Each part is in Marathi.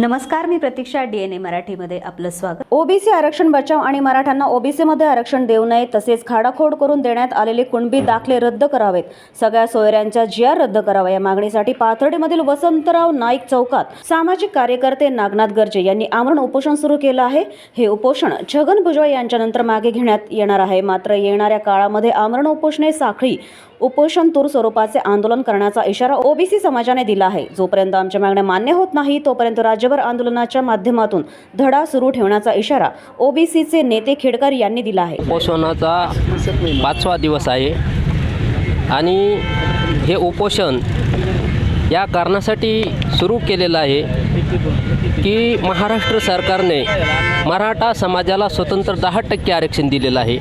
नमस्कार मी प्रतीक्षा डीएनए मराठीमध्ये आपलं स्वागत. ओबीसी आरक्षण बचाव आणि मराठ्यांना ओबीसीमध्ये आरक्षण देऊ नये तसेच खाडाखोड करून देण्यात आलेले कुणबी दाखले रद्द करावेत. सगळ्या सोयऱ्यांच्या जिया रद्द करावा या मागणीसाठी पाथर्डीमधील वसंतराव नाईक चौकात सामाजिक कार्यकर्ते नागनाथ गर्जे यांनी आमरण उपोषण सुरू केलं आहे. हे उपोषण छगन भुजबळ यांच्यानंतर मागे घेण्यात येणार आहे. मात्र येणाऱ्या काळामध्ये आमरण उपोषणे साखळी उपोषण तूर स्वरूपाचे आंदोलन करण्याचा इशारा ओबीसी समाजाने दिला आहे. जोपर्यंत आमच्या मागण्या मान्य होत नाही तोपर्यंत राज्य राज्यभर आंदोलनाच्या माध्यमातून धडा सुरू ठेवण्याचा इशारा ओबीसीचे नेते खेडकर यांनी दिला आहे. उपोषणाचा पाचवा दिवस आहे आणि हे उपोषण या कारणासाठी सुरू केलेलं आहे की महाराष्ट्र सरकारने मराठा समाजाला स्वतंत्र दहा टक्के आरक्षण दिलेलं आहे.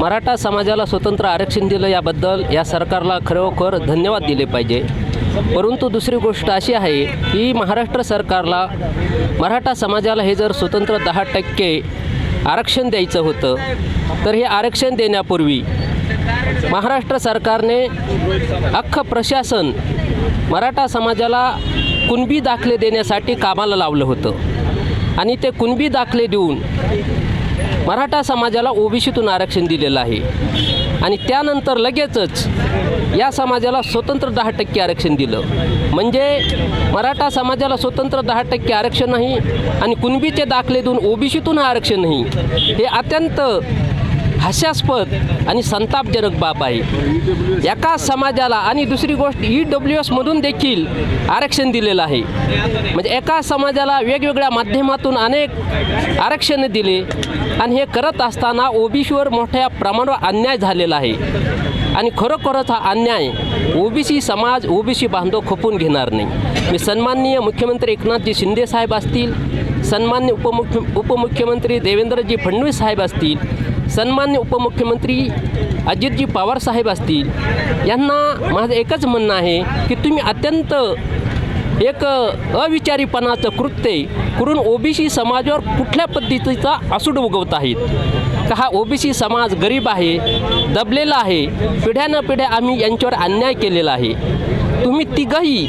मराठा समाजाला स्वतंत्र आरक्षण दिलं याबद्दल या सरकारला खरोखर धन्यवाद दिले पाहिजे. परंतु दुसरी गोष्ट अशी आहे की महाराष्ट्र सरकारला मराठा समाजाला हे जर स्वतंत्र दहा टक्के आरक्षण द्यायचं होतं तर हे आरक्षण देण्यापूर्वी महाराष्ट्र सरकारने अख्खं प्रशासन मराठा समाजाला कुणबी दाखले देण्यासाठी कामाला लावलं होतं. आणि ते कुणबी दाखले देऊन मराठा समाजाला ओबीसीतून आरक्षण दिलेलं आहे. आणि त्यानंतर लगेचच या समाजाला स्वतंत्र दहा टक्के आरक्षण दिलं. म्हणजे मराठा समाजाला स्वतंत्र दहा टक्के आरक्षण नाही आणि कुणबीचे दाखले देऊन ओबीसीतून आरक्षण नाही हे अत्यंत हास्यास्पद आणि संतापजनक बाब आहे. एका समाजाला आणि दुसरी गोष्ट ई डब्ल्यू एसमधून देखील आरक्षण दिलेलं आहे. म्हणजे एका समाजाला वेगवेगळ्या माध्यमातून अनेक आरक्षणं दिले आणि हे करत असताना ओबीसीवर मोठ्या प्रमाणावर अन्याय झालेला आहे. आणि खरोखरच हा अन्याय ओबीसी समाज ओबीसी बांधव खपून घेणार नाही. मी सन्माननीय मुख्यमंत्री एकनाथजी शिंदे साहेब असतील सन्मान्य उपमुख्य उपमुख्यमंत्री देवेंद्रजी फडणवीस साहेब असतील सन्मान्य उपमुख्यमंत्री अजितजी पवार साहेब असतील यांना माझं एकच म्हणणं आहे की तुम्ही अत्यंत एक अविचारीपणाचं कृत्य करून ओबीसी समाजावर कुठल्या पद्धतीचा आसूड उगवत आहेत. का हा ओबीसी समाज गरीब आहे दबलेला आहे पिढ्यानं पिढ्या आम्ही यांच्यावर अन्याय केलेला आहे. तुम्ही तिघही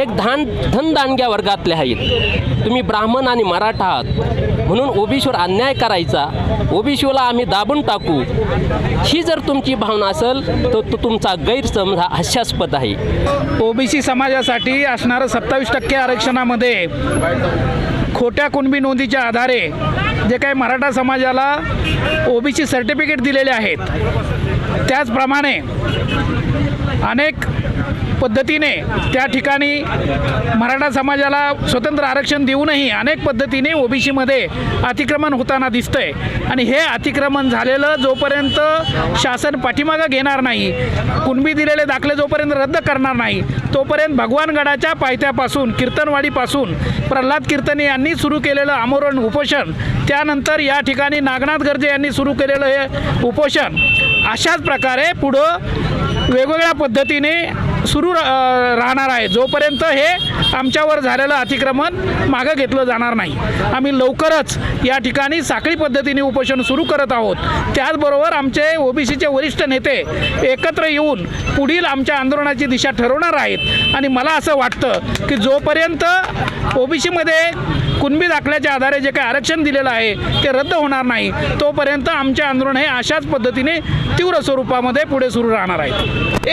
एक धान धनदानग्या वर्गातले आहेत. तुम्ही ब्राह्मण आणि मराठा आहात. म्हणून ओबीसीवर अन्याय करायचा. ओबीसीला आम्ही दाबून टाकू. ही जर तुमची भावना असेल तर तो तुमचा गैरसमज हा हास्यास्पद आहे. ओबीसी समाजासाठी असणारं सत्तावीस टक्के आरक्षणामध्ये खोट्या कुणबी नोंदीच्या आधारे जे काही मराठा समाजाला ओबीसी सर्टिफिकेट दिलेले आहेत त्याचप्रमाणे अनेक पद्धतीने त्या ठिकाणी मराठा समाजाला स्वतंत्र आरक्षण देऊनही अनेक पद्धतीने ओबीसीमध्ये अतिक्रमण होताना दिसतंय. आणि हे अतिक्रमण झालेलं जोपर्यंत शासन पाठीमागं घेणार नाही कुणबी दिलेले दाखले जोपर्यंत रद्द करणार नाही तोपर्यंत भगवानगडाच्या पायथ्यापासून कीर्तनवाडीपासून प्रल्हाद कीर्तने यांनी सुरू केलेलं आमरण उपोषण त्यानंतर या ठिकाणी नागनाथ गर्जे यांनी सुरू केलेलं हे उपोषण अशाच प्रकारे पुढं वेगवेगळ्या पद्धतीने सुरू रा- राहणार आहे. जोपर्यंत हे आमच्यावर झालेलं अतिक्रमण मागं घेतलं जाणार नाही. आम्ही लवकरच या ठिकाणी साखळी पद्धतीने उपोषण सुरू करत आहोत. त्याचबरोबर आमचे ओबीसीचे वरिष्ठ नेते एकत्र येऊन पुढील आमच्या आंदोलनाची दिशा ठरवणार आहेत. आणि मला असं वाटतं की जोपर्यंत ओबीसीमध्ये कुणबी दाखल्याच्या आधारे जे काही आरक्षण दिलेलं आहे ते रद्द होणार नाही तोपर्यंत आमचे आंदोलन हे अशाच पद्धतीने तीव्र स्वरूपामध्ये पुढे सुरू राहणार आहे